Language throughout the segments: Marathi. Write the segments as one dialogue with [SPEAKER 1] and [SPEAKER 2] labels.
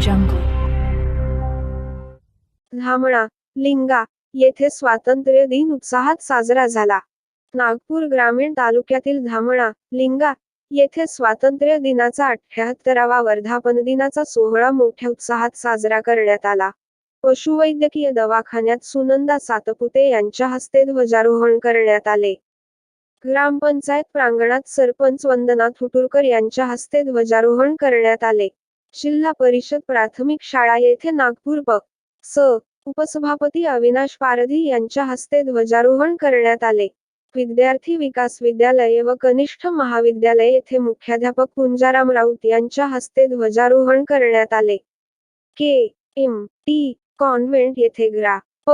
[SPEAKER 1] जंगल धामणा लिंगा येथे स्वातंत्र्य दिन उत्साहात साजरा झाला. नागपूर ग्रामीण तालुक्यातील धामणा लिंगा येथे स्वातंत्र्य दिनाचा अठ्याहत्तरावा वर्धापन दिनाचा सोहळा मोठ्या उत्साहात साजरा करण्यात आला. पशुवैद्यकीय दवाखान्यात सुनंदा सातपुते यांच्या हस्ते ध्वजारोहण करण्यात आले. ग्रामपंचायत प्रांगणात सरपंच वंदना थुटुरकर यांच्या हस्ते ध्वजारोहण करण्यात आले. जिल्हा परिषद प्राथमिक शाळा येथे नागपूर प. स. उपसभापती अविनाश पारधी यांच्या हस्ते ध्वजारोहण करण्यात आले. विद्यार्थी विकास विद्यालय व कनिष्ठ महाविद्यालय येथे मुख्याध्यापक कुंजाराम राऊत यांच्या हस्ते ध्वजारोहण करण्यात आले. के. एम. टी. कॉन्व्हेंट येथे ग्रा. प.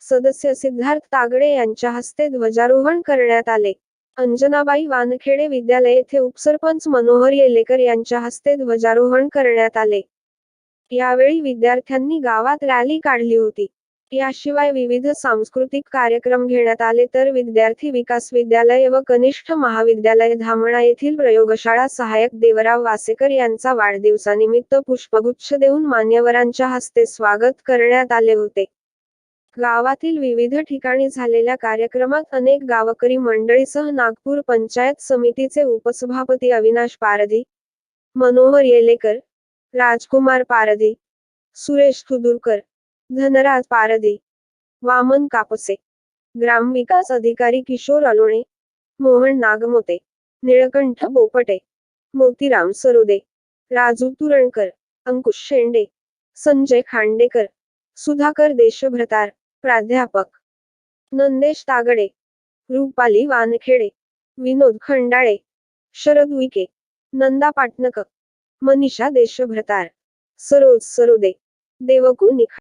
[SPEAKER 1] सदस्य सिद्धार्थ तागडे यांच्या हस्ते ध्वजारोहण करण्यात आले. अंजनाबाई वानखेडे विद्यालय येथे उपसरपंच मनोहर येलेकर यांच्या हस्ते ध्वजारोहण करण्यात आले. यावेळी विद्यार्थ्यांनी गावात रॅली काढली होती. याशिवाय विविध सांस्कृतिक कार्यक्रम घेण्यात आले तर विद्यार्थी विकास विद्यालय व कनिष्ठ महाविद्यालय धामणा येथील प्रयोगशाळा सहाय्यक देवराव वासेकर यांचा वाढदिवसानिमित्त पुष्पगुच्छ देऊन मान्यवरांच्या हस्ते स्वागत करण्यात आले होते. गावातील विविध ठिकाणी झालेल्या कार्यक्रमात अनेक गावकरी मंडळीसह नागपूर पंचायत समितीचे उपसभापती अविनाश पारधी मनोहर येलेकर राजकुमार पारधी सुरेश खुदुरकर धनराज पारधी वामन कापसे ग्रामविकास अधिकारी किशोर अलोणे मोहन नागमोते निळकंठ बोपटे मोतीराम सरोदे राजू तुरणकर अंकुश शेंडे संजय खांडेकर सुधाकर देशभ्रतार प्राध्यापक. नंदेश तागडे रुपाली वानखेडे विनोद खंडाळे शरद विके नंदा पाटणकर मनीषा देशभ्रतार सरोज सरोदे देवकुल निखा